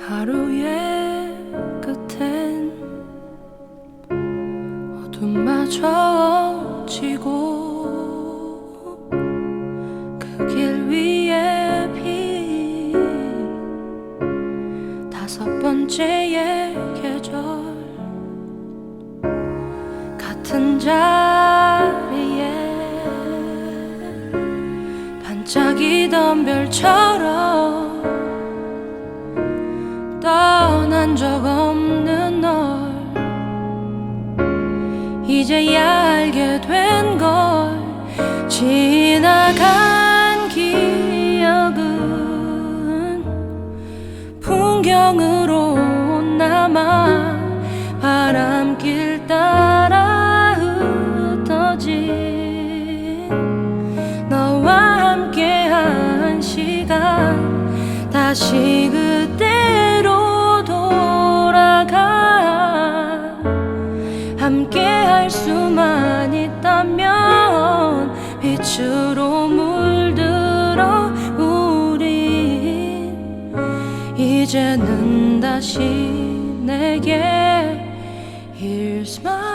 하루의 끝엔 어둠마저 지고 그 길 위에 비 다섯 번째의 계절 같은 자리에 반짝이던 별처럼 떠난 적 없는 널. 이제야 알게 된 걸. 지나간 기억은 풍경으로 남아 바람길 따라 흩어진 너와 함께한 시간. 다시 그때 함께 할 수만 있다면 빛으로 물들어 우린 이제는 다시 내게 Here's my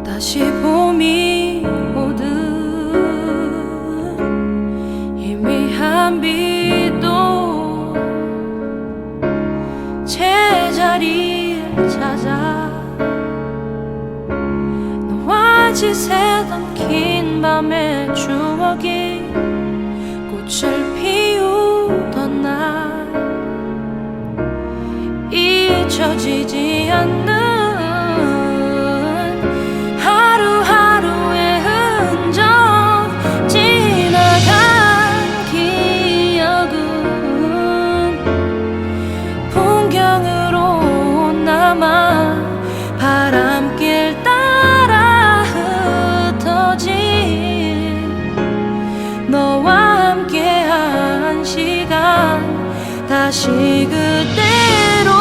또 다시 봄이 오듯 희미한 빛도 제자리를 찾아 너와 지새던 긴 밤의 추억이 꽃을 피우던 날 잊혀지지 않는 다시 그때로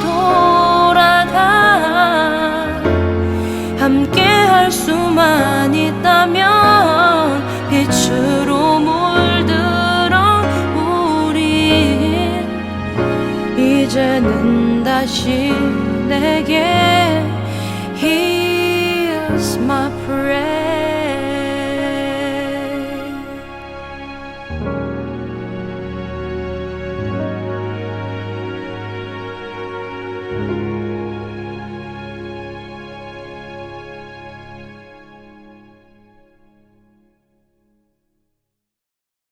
돌아가. 함께 할 수만 있다면 빛으로 물들어 우린 이제는 다시 내게